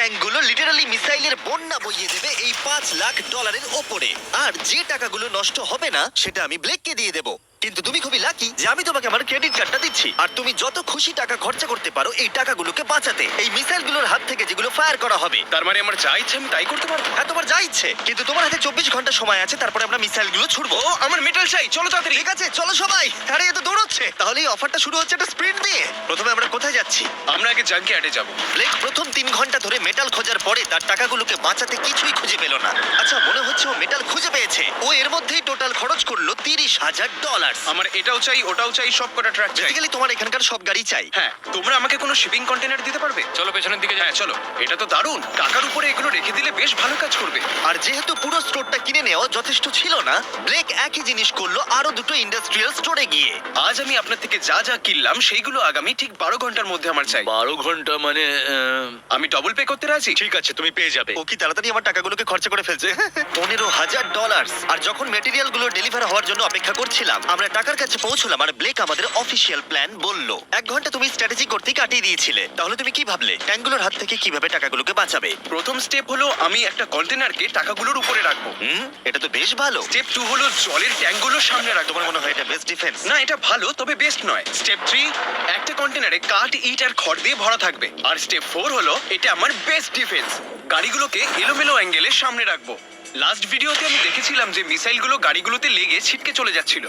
ট্যাঙ্কগুলো literally মিসাইলের বন্যা বইয়ে দেবে এই পাঁচ লাখ ডলারের ওপরে। আর যে টাকাগুলো নষ্ট হবে না, সেটা আমি ব্লেককে দিয়ে দেবো। কিন্তু তুমি খুবই লাকি যে আমি তোমাকে আমার ক্রেডিট কার্ডটা দিচ্ছি। আর তুমি যত খুশি টাকা খরচা করতে পারো এই টাকাগুলোকে বাঁচাতে। এই মিসাইলগুলোর হাত থেকে যেগুলো ফায়ার করা হবে। তার মানে আমার যা ইচ্ছে আমি তাই করতে পারব। হ্যাঁ তোমার যা ইচ্ছে। কিন্তু তোমার হাতে চব্বিশ ঘণ্টা সময় আছে তারপরে আমরা মিসাইলগুলো ছুড়বো। ও আমার মেটাল চাই। চলো তাড়াতাড়ি। ঠিক আছে চলো সবাই। আরে এ তো দৌড়চ্ছে। তাহলে এই অফারটা শুরু হচ্ছে একটা স্প্রিন্ট দিয়ে। প্রথমে আমরা কোথায় যাচ্ছি? আমরা আগে জাঙ্কি অ্যাডে যাব। ব্লেক প্রথম তিন ঘণ্টা ধরে মেটাল খোঁজার পরে তার টাকাগুলোকে বাঁচাতে কিছুই খুঁজে পেল না। আচ্ছা মনে হচ্ছে ও মেটাল খুঁজে পেয়েছে। ও এর মধ্যেই টোটাল খরচ করল তিরিশ হাজার ডলার আমার এটাও চাই ওটাও চাই সব কটা ট্রাক চাই। বেসিক্যালি তোমার এখানকার সব গাড়ি চাই। হ্যাঁ তোমরা আমাকে কোনো শিপিং কন্টেনার দিতে পারবে? চলো পেছনের দিকে যাই। হ্যাঁ চলো। এটা তো দারুণ। টাকার উপরে এগুলো রেখে দিলে বেশ ভালো কাজ করবে। আর যেহেতু পুরো স্টোরটা কিনে নেওয়া যথেষ্ট ছিল না ব্লেক একই জিনিস করল আরও দুটো ইন্ডাস্ট্রিয়াল স্টোরে গিয়ে। আজ আমি আপনার থেকে যা যা কিনলাম সেইগুলো আগামী ঠিক বারো ঘণ্টার মধ্যে আমার চাই। বারো ঘণ্টা মানে আমি ডবল পে করতে রাজি? ঠিক আছে তুমি পেয়ে যাবে। ও কি তাড়াতাড়ি আমার টাকাগুলোকে খরচা করে ফেলছে? পনেরো হাজার ডলার আর যখন মেটেরিয়ালগুলো ডেলিভার হওয়ার জন্য অপেক্ষা করছিলাম আমরা টাকার কাছে পৌঁছলাম আর ব্লেক আমাদের অফিসিয়াল প্ল্যান বলল। এক ঘণ্টা তুমি স্ট্র্যাটেজি করতেই কাটিয়ে দিয়েছিলে। তাহলে তুমি কি ভাবলে? ট্যাঙ্কগুলোর হাত থেকে কীভাবে টাকাগুলোকে বাঁচাবে? প্রথম স্টেপ হলো আমি একটা কন্টেনারকে টাকাগুলোর উপরে রাখব। হুম? এটা তো বেশ ভালো। স্টেপ টু হলো জলের ট্যাঙ্কগুলো সামনে রাখব। তোমার মনে হয় এটা বেস্ট ডিফেন্স না এটা ভালো তবে বেস্ট নয়। স্টেপ থ্রি একটা কন্টেনারে কাঠ ইট আর খড় দিয়ে ভরা থাকবে। আর স্টেপ ফোর হলো এটা আমার বেস্ট ডিফেন্স গাড়িগুলোকে এলোমেলো অ্যাঙ্গেলে সামনে রাখব। লাস্ট ভিডিওতে আমি দেখেছিলাম যে মিসাইলগুলো গাড়িগুলোতে লেগে ছিটকে চলে যাচ্ছিল।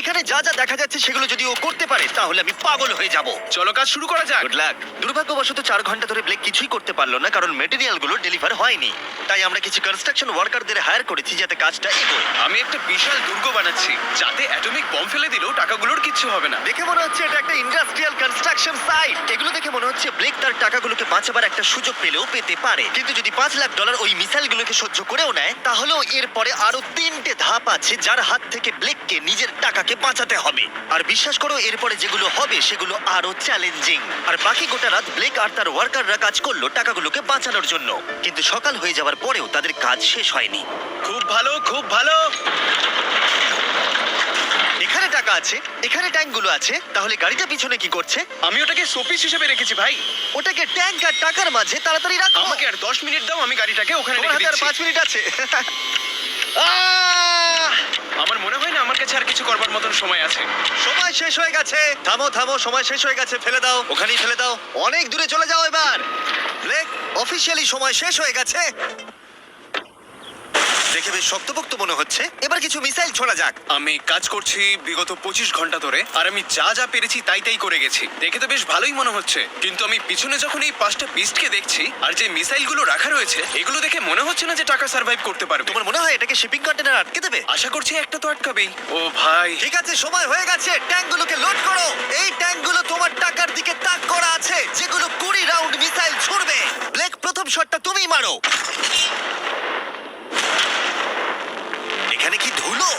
এখানে যা যা দেখা যাচ্ছে সেগুলো যদি ও করতে পারে তাহলে আমি পাগল হয়ে যাব। চলো কাজ শুরু করা যাক। গুড লাক দুর্ভাগ্যবশত চার ঘণ্টা ধরে ব্লেক কিছুই করতে পারল না কারণ মেটেরিয়ালগুলো ডেলিভার হয়নি। তাই আমরা কিছু কনস্ট্রাকশন ওয়ার্কারদের হায়ার করেছি যাতে কাজটা এগোয়। আমি একটা বিশাল দুর্গ বানাচ্ছি যাতে অ্যাটমিক বম ফেলে দিলেও টাকাগুলোর কিচ্ছু হবে না। দেখে মনে হচ্ছে এটা একটা ইন্ডাস্ট্রিয়াল কনস্ট্রাকশন সাইট এগুলো দেখে মনে হচ্ছে ব্লেক তার টাকাগুলোকে বাঁচাবার একটা সুযোগ পেলেও পেতে পারে। কিন্তু যদি পাঁচ লাখ ডলার ওই মিসাইলগুলোকে সহ্য করেও নেয় তাহলেও এরপরে আরও তিনটে ধাপ আছে যার হাত থেকে ব্লেককে নিজের টাকাকে বাঁচাতে হবে। আর বিশ্বাস করো, এরপরে যেগুলো হবে সেগুলো আরও চ্যালেঞ্জিং। আর বাকি গোটা রাত ব্লেক আর তার ওয়ার্কাররা কাজ করল টাকাগুলোকে বাঁচানোর জন্য। কিন্তু সকাল হয়ে যাওয়ার পরেও তাদের কাজ শেষ হয়নি। খুব ভালো খুব ভালো। এখানে টাকা আছে এখানে ট্যাঙ্কগুলো আছে তাহলে গাড়িটা পিছনে কি করছে? আমি ওটাকে শোপিস হিসেবে রেখেছি ভাই। ওটাকে ট্যাঙ্ক আর টাকার মাঝে তাড়াতাড়ি রাখো। আমাকে আর দশ মিনিট দাও আমি গাড়িটাকে ওখানে তোমার রেখে হাতে আর দিচ্ছি। পাঁচ মিনিট আছে। আহ! আমার মনে হয় না আমার কাছে আর কিছু করবার মতন সময় আছে। সময় শেষ হয়ে গেছে। থামো থামো সময় শেষ হয়ে গেছে ফেলে দাও ওখানেই ফেলে দাও। অনেক দূরে চলে যাও এবার। ব্লেক অফিসিয়ালি সময় শেষ হয়ে গেছে। দেখে বেশ শক্তপোক্ত মনে হচ্ছে। এবার কিছু মিসাইল ছোড়া যাক। আমি কাজ করছি বিগত পঁচিশ ঘণ্টা ধরে আর আমি যা যা পেরেছি তাই তাই করে গেছি। দেখে তো বেশ ভালোই মনে হচ্ছে। কিন্তু আমি পিছনে যখন এই পাঁচটা বিস্টকে দেখছি আর যে মিসাইলগুলো রাখা রয়েছে এগুলো দেখে মনে হচ্ছে না যে টাকা সার্ভাইভ করতে পারবে। তোমার মনে হয় এটাকে শিপিং কন্টেনার আটকে দেবে? আশা করছি একটা তো আটকাবেই। ও ভাই। ঠিক আছে সময় হয়ে গেছে। ট্যাঙ্কগুলোকে লোড করো। এই ট্যাঙ্কগুলো তোমার টাকার দিকে তাক করা আছে যেগুলো কুড়ি রাউন্ড মিসাইল ছুড়বে। ব্লেক প্রথম শটটা তুমিই মারো। এখানে কি ধুলো?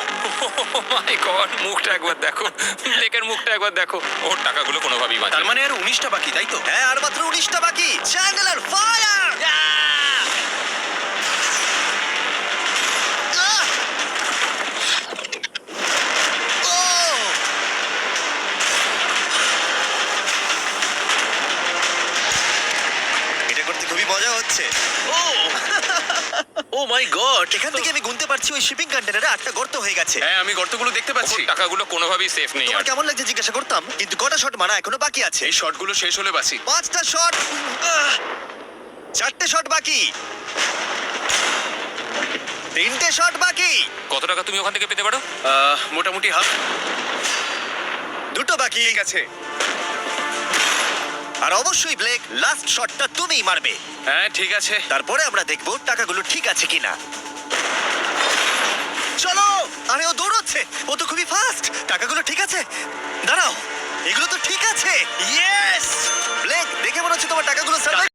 মাই গড মুখটা একবার দেখো। লেকের মুখটা একবার দেখো। ওর টাকাগুলো কোনোভাবেই বাঁচে তার মানে আর উনিশটা বাকি তাই তো? হ্যাঁ আর মাত্র উনিশটা বাকি। চ্যান্ডেলার ফায়ার এটা করতে খুবই মজা হচ্ছে। ও! Oh my god! এখান থেকে আমি গুনতে পারছি ওই শিপিং কন্টেনারে আটটা গর্ত হয়ে গেছে। হ্যাঁ আমি গর্তগুলো দেখতে পাচ্ছি। ওর টাকাগুলো কোনোভাবেই সেফ নেই তোমার আর। কেমন লাগছে জিজ্ঞাসা করতাম কিন্তু কটা শট মারা এখনও বাকি আছে? এই শটগুলো শেষ হলে বাসি পাঁচটা শট চারটে শট বাকি। তিনটে শট বাকি। কত টাকা তুমি ওখান থেকে পেতে পারো? আহ, মোটামুটি হাফ দুটো বাকি। ঠিক আছে। আর অবশ্যই ব্লেক লাস্ট শটটা তুমিই মারবে। হ্যাঁ ঠিক আছে। তারপরে আমরা দেখব টাকাগুলো ঠিক আছে কিনা। চলো! আরে ও দৌড়চ্ছে! ও তো খুবই ফাস্ট টাকাগুলো ঠিক আছে। দাঁড়াও এগুলো তো ঠিক আছে। ইয়েস ব্লেক দেখে মনে হচ্ছে তোমার টাকাগুলো সার্ভাইভ